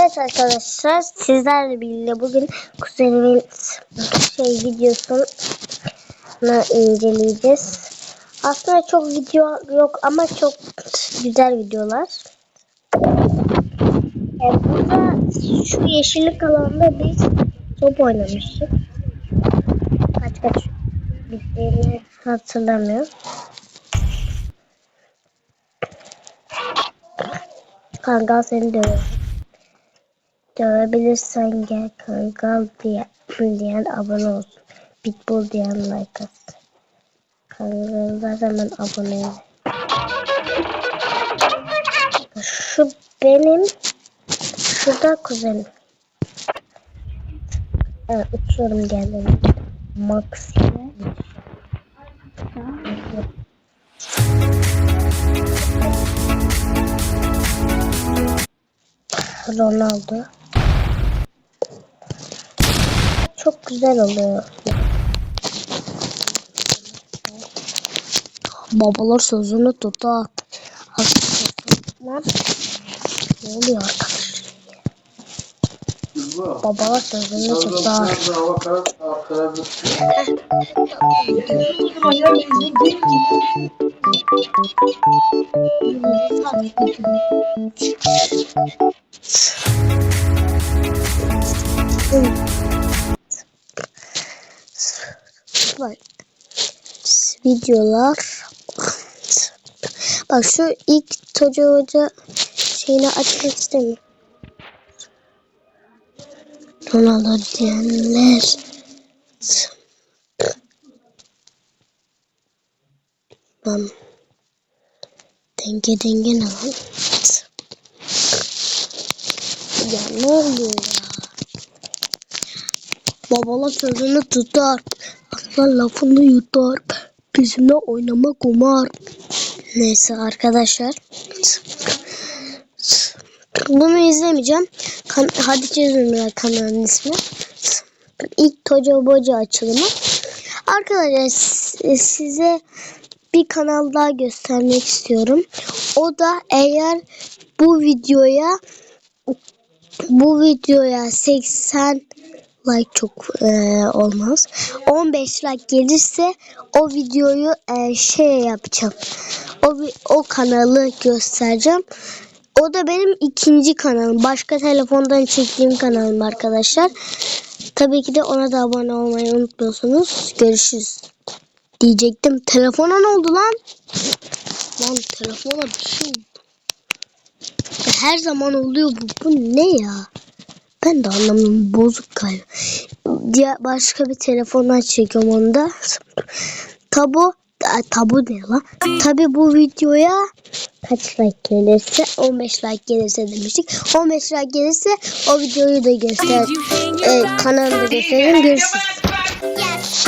Evet arkadaşlar sizlerle birlikte bugün kuzenimin şey videosunu inceleyeceğiz. Aslında çok video yok ama çok güzel videolar. E, burada şu yeşillik alanda biz top oynamıştık. Kaç kaç bittiğini hatırlamıyorum. Kangal seni dövüyor. Dövebilirsen gel kangal diye, diyen abone olsun. Pitbull diyen like atsın. Kangallar hemen abone ol. Şu benim şurada kuzenim. Evet uçuyorum geldim. Max. Ronaldo. Çok güzel oluyor. Babalar sözünü tutar. Arkadaşlar ne oluyor arkadaşlar? Babalar sözünü tutar. Bak. Videolar. Bak şu ilk Toca Hoca şeyini açmak istemiyorum. Ronaldo diyenler. Lan. Denge denge ne lan? Ya ne oluyor ya? Babalar sözünü tutar. Aslan lafını yutar. Bizimle oynama kumar. Neyse arkadaşlar. Bunu izlemeyeceğim. Kan Hatice Zümrüt kanalının ismi. İlk Toca Boca açılımı. Arkadaşlar size bir kanal daha göstermek istiyorum. O da eğer bu videoya bu videoya 80 like çok e, olmaz. 15 like gelirse o videoyu e, şey yapacağım. O o kanalı göstereceğim. O da benim ikinci kanalım. Başka telefondan çektiğim kanalım arkadaşlar. Tabii ki de ona da abone olmayı unutmuyorsunuz. Görüşürüz. Diyecektim. Telefona ne oldu lan? Lan telefona bir şey oldu. Her zaman oluyor bu. Bu ne ya? Ben de anlamıyorum. Bozuk galiba. Diğer başka bir telefondan çekiyorum onu da. Tabu tabu ne lan? Tabi bu videoya kaç like gelirse 15 like gelirse demiştik. 15 like gelirse o videoyu da göster. E, kanalımda göstereyim. Görüşürüz.